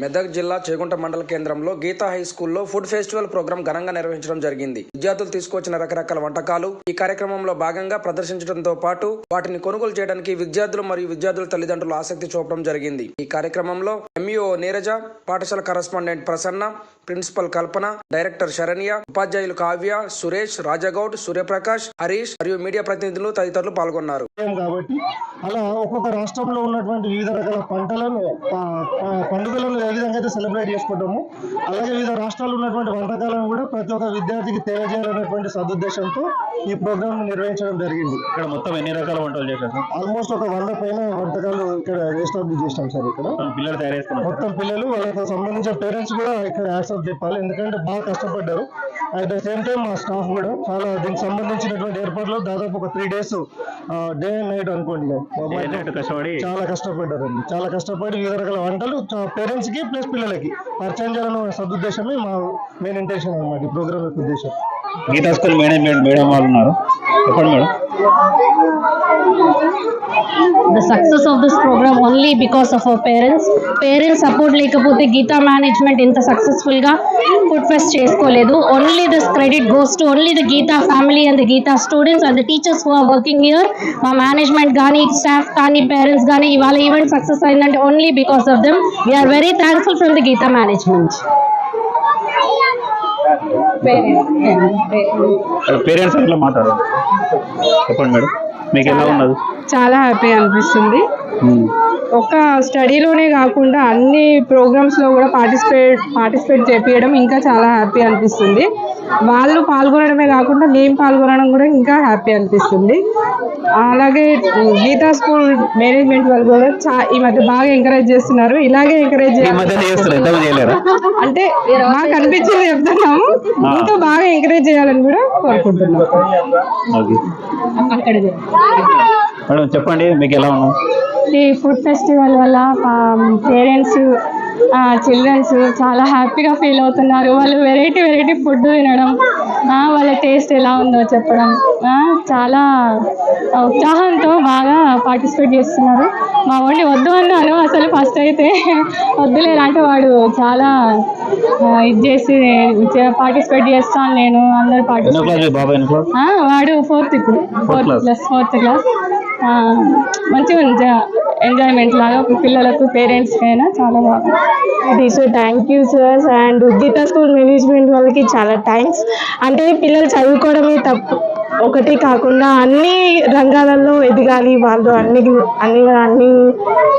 మెదక్ జిల్లా చేగుంట మండల కేంద్రంలో గీతా హై స్కూల్లో ఫుడ్ ఫెస్టివల్ ప్రోగ్రాం ఘనంగా నిర్వహించడం జరిగింది. విద్యార్థులు తీసుకొచ్చిన రకరకాల వంటకాలు ఈ కార్యక్రమంలో భాగంగా ప్రదర్శించడంతో పాటు వాటిని కొనుగోలు చేయడానికి విద్యార్థులు మరియు విద్యార్థుల తల్లిదండ్రులు ఆసక్తి చూపడం జరిగింది. ఈ కార్యక్రమంలో ఎంఈఓ నీరజ పాఠశాల correspondent Prasanna principal Kalpana director Saranya ఉపాధ్యాయులు కావ్య సురేష్ రాజగౌడ్ సూర్యప్రకాష్ హరీష్ మరియు మీడియా ప్రతినిధులు తదితరులు పాల్గొన్నారు. కాబట్టి అలా ఒక్కొక్క రాష్ట్రంలో ఉన్నటువంటి వివిధ రకాల పంటలను పండుగలను ఏ విధంగా అయితే సెలబ్రేట్ చేసుకుంటామో అలాగే వివిధ రాష్ట్రాల్లో ఉన్నటువంటి వంటకాలను కూడా ప్రతి ఒక్క విద్యార్థికి తెలియజేయాలనేటువంటి సదుద్దేశంతో ఈ ప్రోగ్రామ్ నిర్వహించడం జరిగింది. ఇక్కడ మొత్తం ఎన్ని రకాల వంటలు చేశారు సార్? ఆల్మోస్ట్ ఒక వంద పైన వంటకాలు ఇక్కడ ఎస్టాబ్లిష్ చేసినాం సార్ ఇక్కడ. మొత్తం పిల్లలు తయారు చేసుకున్నారు. మొత్తం పిల్లలు వాళ్ళకి సంబంధించిన పేరెంట్స్ కూడా ఇక్కడ యాక్సెప్ట్ చెప్పాలి ఎందుకంటే బాగా కష్టపడ్డారు. అట్ ద సేమ్ టైం మా స్టాఫ్ కూడా చాలా దీనికి సంబంధించినటువంటి ఏర్పాట్లు దాదాపు ఒక three days day and night అనుకోండి. చాలా కష్టపడ్డారండి. చాలా కష్టపడి వివిధ రకాల వంటలు పేరెంట్స్కి ప్లస్ పిల్లలకి. పరిచయం చేయాలన్న సదుద్దేశమే మా మెయిన్ ఇంటెన్షన్ అన్నమాట ఈ ప్రోగ్రామ్ యొక్క ఉద్దేశం. గీతా స్కూల్ మేనేజ్మెంట్ మేడం వాళ్ళు ఉన్నారు. చెప్పండి madam the success of this programme only because of our parents parents support లేకపోతే గీతా మేనేజ్మెంట్ ఇంత సక్సెస్ఫుల్గా ఫుడ్ ఫెస్ట్ చేసుకోలేదు. Only this credit goes to only the Geeta family and the Geeta students and the teachers who are working here మా management కానీ staff కానీ parents కానీ ఇవాళ event success అయిందంటే only because of them we are very thankful from the Geeta management parents అట్లా మాట్లాడారు. చెప్పండి madam. మీకు ఎలా ఉన్నది? చాలా హ్యాపీ అనిపిస్తుంది. ఒక స్టడీలోనే కాకుండా అన్ని ప్రోగ్రామ్స్లో కూడా పార్టిసిపేట్ పార్టిసిపేట్ చేపించడం ఇంకా చాలా హ్యాపీ అనిపిస్తుంది. వాళ్ళు పాల్గొనడమే కాకుండా మేము పాల్గొనడం కూడా ఇంకా హ్యాపీ అనిపిస్తుంది. అలాగే గీతా స్కూల్ మేనేజ్మెంట్ వాళ్ళు కూడా చా ఈ మధ్య బాగా ఎంకరేజ్ చేస్తున్నారు. ఇలాగే ఎంకరేజ్ అంటే మాకు అనిపించింది చెప్తున్నాము. ఇంకా బాగా ఎంకరేజ్ చేయాలని కూడా కోరుకుంటున్నాం. మేడం చెప్పండి మీకు ఎలా ఉన్నాం? ఈ ఫుడ్ ఫెస్టివల్ వల్ల పేరెంట్స్ చిల్డ్రన్స్ చాలా హ్యాపీగా ఫీల్ అవుతున్నారు. వాళ్ళు వెరైటీ వెరైటీ ఫుడ్ తినడం వాళ్ళ టేస్ట్ ఎలా ఉందో చెప్పడం చాలా ఉత్సాహంతో బాగా పార్టిసిపేట్ చేస్తున్నారు. మా వాడిని వద్దు అన్నాను అసలు ఫస్ట్ అయితే. వద్దులేదు అంటే వాడు చాలా ఇది చేసి పార్టిసిపేట్ చేస్తాను నేను అందరు పార్టిసిపేట్ వాడు ఫోర్త్ ఇప్పుడు. ఫోర్త్. క్లాస్ ఫోర్త్ క్లాస్ మంచిగా ఎంజాయ్మెంట్ లాగా పిల్లలకు పేరెంట్స్ అయినా చాలా బాగా. Teacher thank you sir and Geeta school management వాళ్ళకి చాలా థ్యాంక్స్ అంటే పిల్లలు చదువుకోవడమే తప్పు. ఒకటి కాకుండా అన్ని రంగాలలో ఎదగాలి వాళ్ళు అన్ని అన్ని అన్ని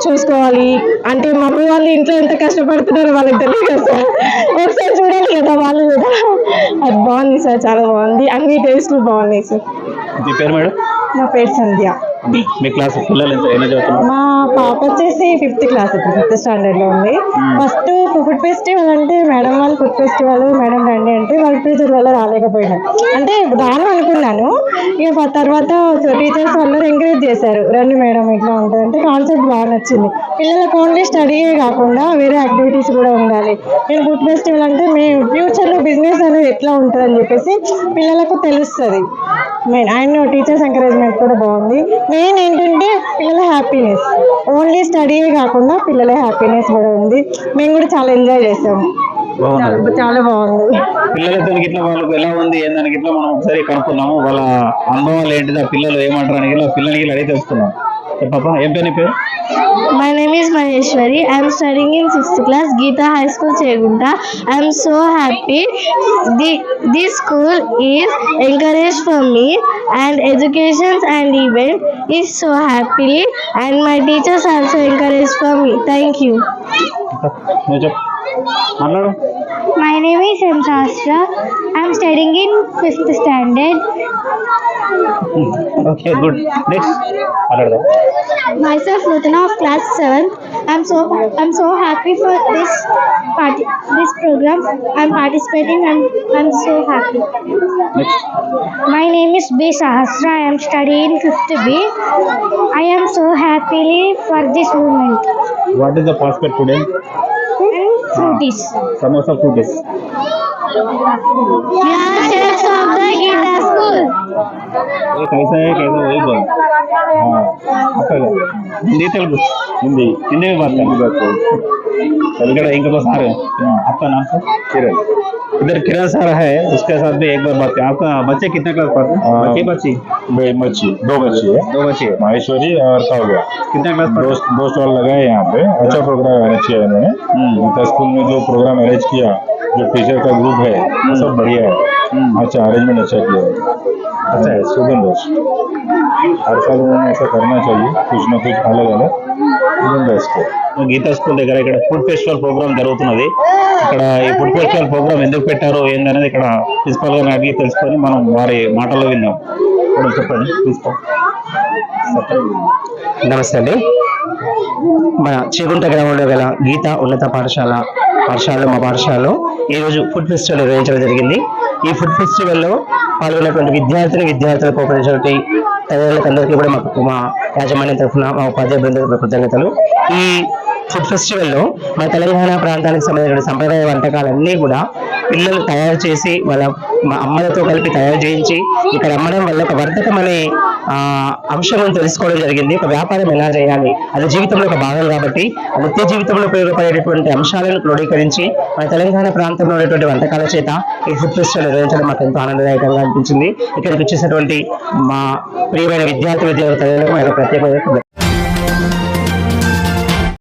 చూసుకోవాలి. అంటే మమ్మీ వాళ్ళు ఇంట్లో ఎంత కష్టపడుతున్నారో వాళ్ళకి తెలియదు సార్ ఒకసారి చూడాలి కదా వాళ్ళు కూడా. అది బాగుంది సార్ చాలా బాగుంది. అన్ని టేస్ట్లు బాగున్నాయి సార్ పేరు మేడం? నా పేరు సంధ్య. మీ క్లాస్ పిల్లలు చదువుతున్నారు మా పాప వచ్చేసి ఫిఫ్త్ క్లాస్ ఇప్పుడు ఫిఫ్త్ స్టాండర్డ్లో ఉంది ఫస్ట్ ఫుడ్ ఫెస్టివల్ అంటే మేడం వాళ్ళు ఫుడ్ ఫెస్టివల్ మేడం రండి అంటే వాళ్ళ టీచర్ వల్ల రాలేకపోయినా అంటే రాను అనుకున్నాను. ఇక తర్వాత టీచర్స్ అందరూ ఎంకరేజ్ చేశారు. రండి మేడం ఇట్లా ఉంటుంది. అంటే కాన్సెప్ట్ బాగా నచ్చింది. పిల్లలకు ఓన్లీ స్టడీయే కాకుండా వేరే యాక్టివిటీస్ కూడా ఉండాలి. నేను ఫుడ్ ఫెస్టివల్ అంటే మీ ఫ్యూచర్లో బిజినెస్ అనేది ఎట్లా ఉంటుంది అని చెప్పేసి పిల్లలకు తెలుస్తుంది. మెయిన్ అండ్ టీచర్స్ ఎంకరేజ్మెంట్ కూడా బాగుంది. మెయిన్ ఏంటంటే పిల్లల హ్యాపీనెస్ ఓన్లీ స్టడీయే కాకుండా పిల్లల హ్యాపీనెస్ కూడా ఉంది. మేము కూడా చాలా ఎంజాయ్ చేసాము చాలా బాగుంది. పిల్లలతో ఇట్లా వాళ్ళకి ఎలా ఉంది ఏందానికి ఇట్లా మనం ఒకసారి కనుక్కున్నాము వాళ్ళ అనుభవాలు ఏంటిది ఆ పిల్లలు ఏమంటారు ఇలా పిల్లలకి అడిగి తెలుసుకున్నాం My name is Maheshwari. I am studying in 6th class, Gita High School, Chegunta. I am so happy. The, this school is encouraged for me and education and event is so happy and my teachers also encouraged for me. Thank you. My name is M. I am studying in 5th standard. Hmm. Okay, good. Next. Myself Nutana of class 7. I'm so I'm so happy for this party, this program. I'm participating and I'm so happy. Next. My name is B Sahasra. I am studying 5th B. I am so happily for this moment. What is the basket today? Hmm? Fruities. Samosa fruities. Yeah. ये कैसा है कैसा वही बोल हाँ हिंदी तेलुगु हिंदी हिंदी में बात कर कलकड़ा इनका सार है आपका नाम सर किरण इधर किरण सर है उसके साथ भी एक बार बात करें आपका बच्चे कितने क्लास पढ़ते हैं हाँ। बच्चे बच्ची बे- बच्ची दो बच्ची है दो बच्चे माहेश्वरी और काव्या कितने क्लास दो पढ़ते दो स्टॉल लगाए यहाँ पे अच्छा प्रोग्राम किया इन्होंने गीता स्कूल में जो प्रोग्राम अरेंज किया जो टीचर का ग्रुप है वो सब बढ़िया है अच्छा अरेंजमेंट अच्छा किया है अच्छा है स्टूडेंट हर साल उन्होंने ऐसा करना चाहिए कुछ ना कुछ अलग अलग स्टूडेंट बेस्ट है గీతా స్కూల్ దగ్గర ఇక్కడ ఫుడ్ ఫెస్టివల్ ప్రోగ్రామ్ జరుగుతున్నది ఇక్కడ ఈ ఫుడ్ ఫెస్టివల్ ప్రోగ్రామ్ ఎందుకు పెట్టారో ఏందనేది ఇక్కడ ప్రిన్సిపల్ గారిని అడిగి తెలుసుకొని మనం వారి మాటల్లో విందాం ఇప్పుడు చెప్పండి ప్రిన్సిపల్ నమస్తే అండి మన చేగుంట గ్రామంలో గల గీత ఉన్నత పాఠశాల పాఠశాలలో మా పాఠశాలలో ఈరోజు ఫుడ్ ఫెస్టివల్ నిర్వహించడం జరిగింది. ఈ ఫుడ్ ఫెస్టివల్లో పాల్గొన్నటువంటి విద్యార్థులు విద్యార్థులకు ఉపయోగించినటువంటి తల్లిదండ్రులకు అందరికీ కూడా మాకు మా యాజమాన్యం తరఫున మా ఉపాధ్యాయ బృందం కృతజ్ఞతలు. ఈ ఫుడ్ ఫెస్టివల్లో మన తెలంగాణ ప్రాంతానికి సంబంధించిన సంప్రదాయ వంటకాలన్నీ కూడా పిల్లలు తయారు చేసి వాళ్ళ మా అమ్మలతో కలిపి తయారు చేయించి ఇక్కడ అమ్మడం వల్ల ఒక వర్ధకం అనే అంశం తెలుసుకోవడం జరిగింది. ఒక వ్యాపారం ఎలా చేయాలి? అది జీవితంలో ఒక భాగం కాబట్టి నిత్య జీవితంలో ఉపయోగపడేటటువంటి అంశాలను క్రోడీకరించి మన తెలంగాణ ప్రాంతంలో ఉన్నటువంటి వంటకాల చేత ఈ ఫుడ్ ఫెస్టివల్ నిర్వహించడం మాకు ఎంతో ఆనందదాయకంగా అనిపించింది. ఇక్కడికి వచ్చేసినటువంటి మా ప్రియమైన విద్యార్థి విద్యార్థులకు ప్రత్యేక